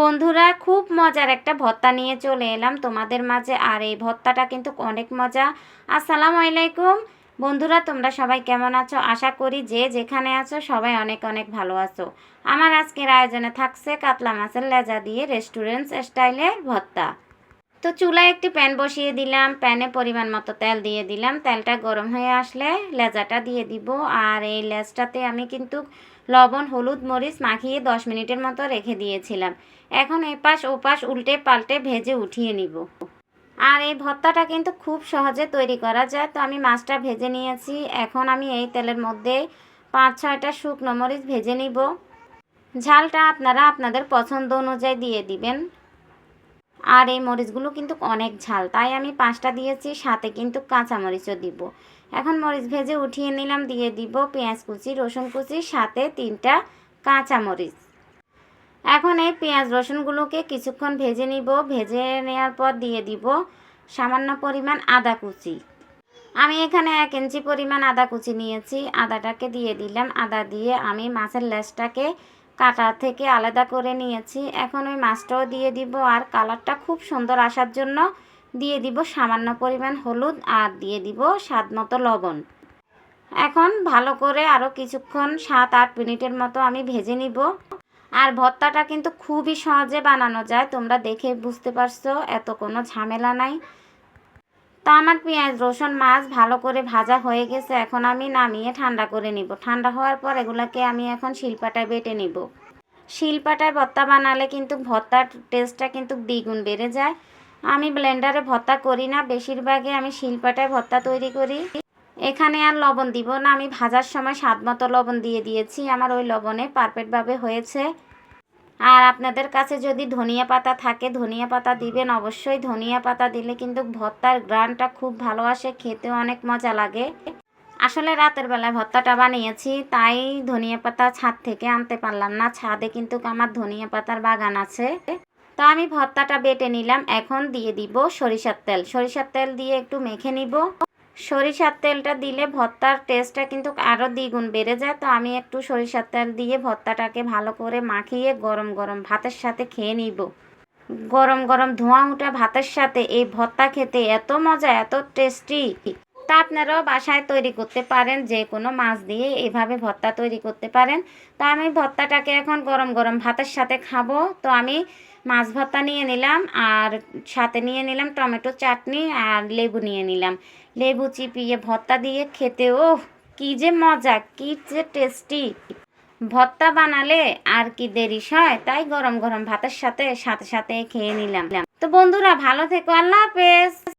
বন্ধুরা, খুব মজার একটা ভত্তা নিয়ে চলে এলাম তোমাদের মাঝে, আর এই ভত্তাটা কিন্তু অনেক মজা। আসসালামু আলাইকুম। বন্ধুরা, তোমরা সবাই কেমন আছো? আশা করি যে যেখানে আছো, সবাই অনেক অনেক ভালো আছো। আমার আজকের আয়োজনে থাকছে কাতলা মাছের লেজা দিয়ে রেস্টুরেন্ট স্টাইলের ভর্তা তো চুলায় একটি প্যান বসিয়ে দিলাম, প্যানে পরিমাণ মতো তেল দিয়ে দিলাম। তেলটা গরম হয়ে আসলে লেজাটা দিয়ে দিব। আর এই লেজটাতে আমি কিন্তু লবণ, হলুদ, মরিচ মাখিয়ে দশ মিনিটের মতো রেখে দিয়েছিলাম। এখন এপাশ ওপাশ উল্টে পাল্টে ভেজে উঠিয়ে নিব। আর এই ভর্তাটা কিন্তু খুব সহজে তৈরি করা যায়। তো আমি মাছটা ভেজে নিয়েছি। এখন আমি এই তেলের মধ্যে পাঁচ, ছয়টা শুকনো মরিচ ভেজে নিব। ঝালটা আপনারা আপনাদের পছন্দ অনুযায়ী দিয়ে দিবেন। আর এই মরিচগুলো কিন্তু অনেক ঝাল। তাই আমি পাঁচটা দিয়েছি, সাথে কিন্তু কাঁচা মরিচও দিব। এখন মরিচ ভেজে উঠিয়ে নিলাম, দিয়ে দিব পেঁয়াজ কুচি, রসুন কুচি, সাথে তিনটা কাঁচা মরিচ এখন এই পেঁয়াজ রসুনগুলোকে কিছুক্ষণ ভেজে নিব। ভেজে নেওয়ার পর দিয়ে দিব সামান্য পরিমাণ আদা কুচি। আমি এখানে এক ইঞ্চি পরিমাণ আদা কুচি নিয়েছি। আদাটাকে দিয়ে দিলাম। আদা দিয়ে আমি মাছের লেজটাকে কাটা থেকে আলাদা করে নিয়েছি। এখন ওই মাছটাও দিয়ে দিব আর কালারটা খুব সুন্দর আসার জন্য দিয়ে দিব সামান্য পরিমাণ হলুদ আর দিয়ে দিব স্বাদ মতো লবণ। এখন ভালো করে আরও কিছুক্ষণ সাত আট মিনিটের মতো আমি ভেজে নিব। আর ভর্তাটা কিন্তু খুবই সহজে বানানো যায়, তোমরা দেখে বুঝতে পারছ, এত কোনো ঝামেলা নাই। তো আমার পেঁয়াজ, রসুন, মাছ ভালো করে ভাজা হয়ে গেছে। এখন আমি নামিয়ে ঠান্ডা করে নিব। ঠান্ডা হওয়ার পর এগুলোকে আমি এখন শিলপাটায় বেটে নিব। শিলপাটায় ভর্তা বানালে কিন্তু ভর্তার টেস্টটা কিন্তু দ্বিগুণ বেড়ে যায়। আমি ব্লেন্ডারে ভর্তা করি না। বেশিরভাগই আমি শিলপাটায় ভর্তা তৈরি করি। এখানে আর লবণ দিব না। আমি ভাজার সময় স্বাদ মতো লবণ দিয়ে দিয়েছি। আমার ওই লবণে পারফেক্টভাবে হয়েছে। আর আপনাদের কাছে যদি ধনিয়া পাতা থাকে, ধনিয়া পাতা দিবেন। অবশ্যই ধনিয়া পাতা দিলে কিন্তু ভর্তার গ্রানটা খুব ভালো আসে, খেতেও অনেক মজা লাগে। আসলে রাতের বেলায় ভর্তাটা বানিয়েছি, তাই ধনিয়া পাতা ছাদ থেকে আনতে পারলাম না। ছাদে কিন্তু আমার ধনিয়া পাতার বাগান আছে। তো আমি ভর্তাটা বেটে নিলাম। এখন দিয়ে দিব সরিষার তেল। সরিষার তেল দিয়ে একটু মেখে নিব। সরিষার তেলটা দিলে ভর্তার টেস্টটা কিন্তু আরও দ্বিগুণ বেড়ে যায়। তো আমি একটু সরিষার তেল দিয়ে ভর্তাটাকে ভালো করে মাখিয়ে গরম গরম ভাতের সাথে খেয়ে নিব। গরম গরম ধোঁয়া উঠা ভাতের সাথে এই ভর্তা খেতে এত মজা, এত টেস্টি তা আপনারাও বাসায় তৈরি করতে পারেন, যে কোনো মাছ দিয়ে এভাবে ভর্তা তৈরি করতে পারেন। তো আমি ভর্তাটাকে এখন গরম গরম ভাতের সাথে খাব। তো আমি মাছ ভর্তা নিয়ে নিলাম, আর সাথে নিয়ে নিলাম টমেটো চাটনি আর লেবু নিয়ে নিলাম। লেবু চিপিয়ে ভর্তা দিয়ে খেতে ও কি যে মজা, কি যে টেস্টি। ভর্তা বানালে আর কি দেরি হয়, তাই গরম গরম ভাতের সাথে সাথে সাথে খেয়ে নিলাম। তো বন্ধুরা, ভালো থেকো, আল্লাহ হাফেজ।